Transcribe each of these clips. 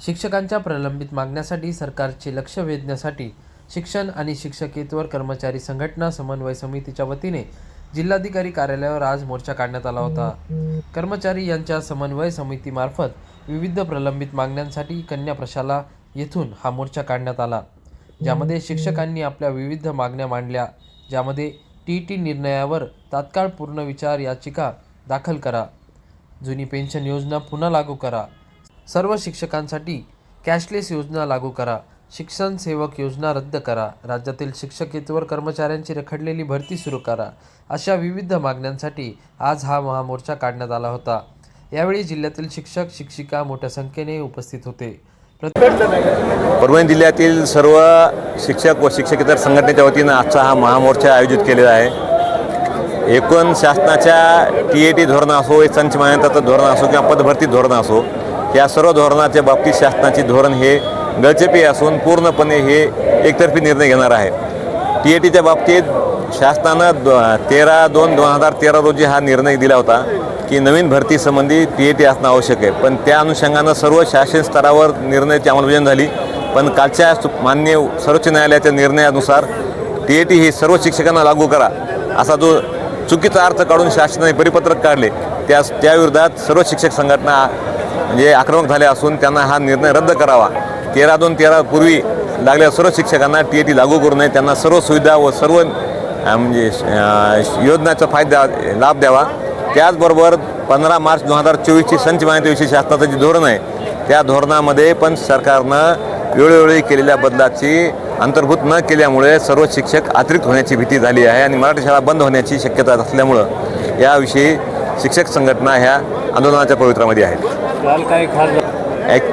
शिक्षकांच्या प्रलंबित मागण्यासाठी सरकारचे लक्ष वेधण्यासाठी शिक्षण आणि शिक्षकेतर कर्मचारी संघटना समन्वय समितीच्या वतीने जिल्हाधिकारी कार्यालयावर आज मोर्चा काढण्यात आला होता. कर्मचारी यांच्या समन्वय समितीमार्फत विविध प्रलंबित मागण्यांसाठी कन्या प्रशाला येथून हा मोर्चा काढण्यात आला. ज्यामध्ये शिक्षकांनी आपल्या विविध मागण्या मांडल्या. ज्यामध्ये टी टी निर्णयावर तात्काळ पूर्ण विचार याचिका दाखल करा. जुनी पेन्शन योजना पुन्हा लागू करा. सर्व शिक्षकांसाठी कॅशलेस योजना लागू करा. शिक्षण सेवक योजना रद्द करा. राज्यातील शिक्षकेतर कर्मचाऱ्यांची रखडलेली भरती सुरू करा. अशा विविध मागण्यांसाठी आज हा महामोर्चा काढण्यात आला होता. यावेळी जिल्ह्यातील शिक्षक शिक्षिका मोठ्या संख्येने उपस्थित होते. परभणी जिल्ह्यातील सर्व शिक्षक व शिक्षकेतर संघटनेच्या वतीनं आजचा हा महामोर्चा आयोजित केलेला आहे. एकूण शासनाच्या टी ए टी धोरणं असो एक संच मान्यताचं धोरण असो किंवा पदभरती धोरणं असो या सर्व धोरणाच्या बाबतीत शासनाचे धोरण हे गळचेपी असून पूर्णपणे हे एकतर्फी निर्णय घेणार आहे. टी ए टीच्या बाबतीत शासनानं द तेरा दोन दोन हजार तेरा रोजी हा निर्णय दिला होता की नवीन भरतीसंबंधी टी ए टी असणं आवश्यक आहे. पण त्या अनुषंगानं सर्व शासन स्तरावर निर्णयाची अंमलबजावणी झाली. पण कालच्या मान्य सर्वोच्च न्यायालयाच्या निर्णयानुसार टी ए टी ही सर्व शिक्षकांना लागू करा असा जो चुकीचा अर्थ काढून शासनाने परिपत्रक काढले त्या त्याविरोधात सर्व शिक्षक संघटना म्हणजे आक्रमक झाले असून त्यांना हा निर्णय रद्द करावा. तेरा दोन तेरा पूर्वी लागलेल्या सर्व शिक्षकांना टी ए टी लागू करू नये. त्यांना सर्व सुविधा व सर्व म्हणजे योजनाचा फायदा लाभ द्यावा. त्याचबरोबर पंधरा मार्च दोन हजार चोवीसची संच माहितीविषयी शासनाचं जे धोरण आहे त्या धोरणामध्ये पण सरकारनं वेळोवेळी केलेल्या बदलाची अंतर्भूत न केल्यामुळे सर्व शिक्षक अतिरिक्त होण्याची भीती झाली आहे आणि मराठी शाळा बंद होण्याची शक्यता असल्यामुळं याविषयी शिक्षक संघटना ह्या आंदोलनाच्या पवित्रामध्ये आहेत. एक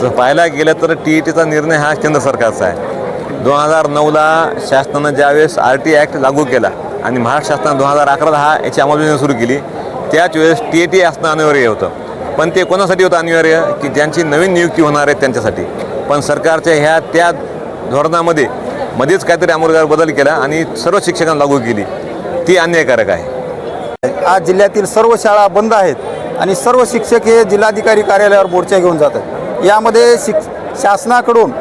जर पाहायला गेलं तर टी ई टीचा निर्णय हा केंद्र सरकारचा आहे. दोन हजार नऊला शासनानं ज्यावेळेस आर टी ॲक्ट लागू केला आणि महाराष्ट्र शासनानं दोन हजार अकराला हा याची अंमलबजावणी सुरू केली त्याच वेळेस टी ए टी असणं अनिवार्य होतं. पण ते कोणासाठी होतं अनिवार्य? की ज्यांची नवीन नियुक्ती होणार आहे त्यांच्यासाठी. पण सरकारच्या ह्या त्या धोरणामध्ये मध्येच काहीतरी अंमलबजावणी बदल केला आणि सर्व शिक्षकांना लागू केली. ती अन्यायकारक आहे. आज जिल्ह्यातील सर्व शाळा बंद आहेत. आणि सर्व शिक्षक हे जिल्हाधिकारी कार्यालयावर मोर्चा घेऊन जातात. यामध्ये शिक शासनाकडून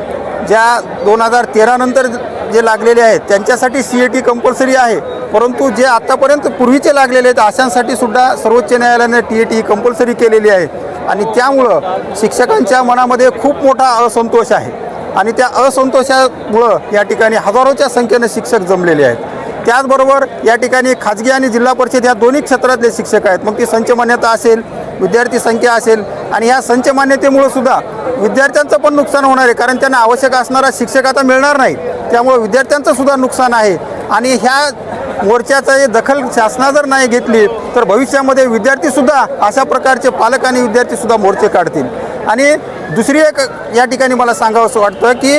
ज्या दोन हजार तेरानंतर जे लागलेले आहेत त्यांच्यासाठी सी ए टी कंपल्सरी आहे. परंतु जे आत्तापर्यंत पूर्वीचे लागलेले आहेत अशांसाठी सुद्धा सर्वोच्च न्यायालयाने टी ए टी कंपल्सरी केलेली आहे. आणि त्यामुळं शिक्षकांच्या मनामध्ये खूप मोठा असंतोष आहे. आणि त्या असंतोषामुळं या ठिकाणी हजारोच्या संख्येनं शिक्षक जमलेले आहेत. त्याचबरोबर या ठिकाणी खाजगी आणि जिल्हा परिषद या दोन्ही क्षेत्रातले शिक्षक आहेत. मग ती संच मान्यता असेल विद्यार्थी संख्या असेल आणि ह्या संच मान्यतेमुळं सुद्धा विद्यार्थ्यांचं पण नुकसान होणार आहे. कारण त्यांना आवश्यक असणारा शिक्षक आता मिळणार नाही. त्यामुळं विद्यार्थ्यांचं सुद्धा नुकसान आहे. आणि ह्या मोर्चाचा हे दखल शासना जर नाही घेतली तर भविष्यामध्ये विद्यार्थीसुद्धा अशा प्रकारचे पालक आणि विद्यार्थीसुद्धा मोर्चे काढतील. आणि दुसरी एक या ठिकाणी मला सांगावं असं वाटतं की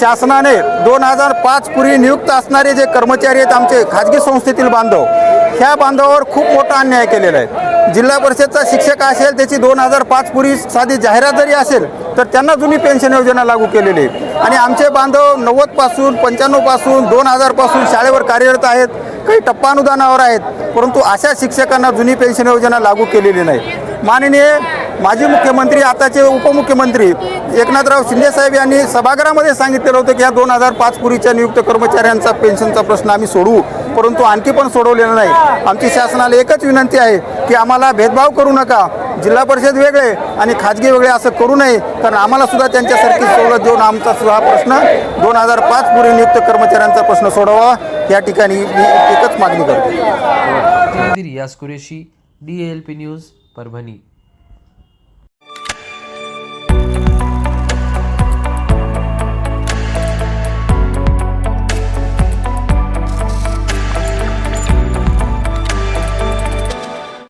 शासनाने दोन हजार पाच पूर्वी नियुक्त असणारे जे कर्मचारी आहेत आमचे खाजगी संस्थेतील बांधव ह्या बांधवावर खूप मोठा अन्याय केलेला आहे. जिल्हा परिषदचा शिक्षक असेल त्याची दोन हजार पाच पूर्वी साधी जाहिरात जरी असेल तर त्यांना जुनी पेन्शन योजना लागू केलेली आहे. आणि आमचे बांधव नव्वदपासून पंच्याण्णवपासून दोन हजारपासून शाळेवर कार्यरत आहेत काही टप्पा अनुदानावर आहेत परंतु अशा शिक्षकांना जुनी पेन्शन योजना लागू केलेली नाही. माननीय माजी मुख्यमंत्री आताचे उपमुख्यमंत्री एकनाथराव शिंदेसाहेब यांनी सभागृहामध्ये सांगितलेलं होतं की या दोन हजार पाच पूर्वीच्या नियुक्त कर्मचाऱ्यांचा पेन्शनचा प्रश्न आम्ही सोडवू परंतु आणखी पण सोडवलेला नाही. आमची शासनाला एकच विनंती आहे की आम्हाला भेदभाव करू नका. जिल्हा परिषद वेगळे आणि खाजगी वेगळे असं करू नये कारण आम्हाला सुद्धा त्यांच्यासारखी सवलत देऊन आमचा सुद्धा हा प्रश्न दोन हजार पाच पूर्वी नियुक्त कर्मचाऱ्यांचा प्रश्न सोडवा या ठिकाणी मी एकच मागणी करतो. Riyaz Qureshi D L P news Parbhani.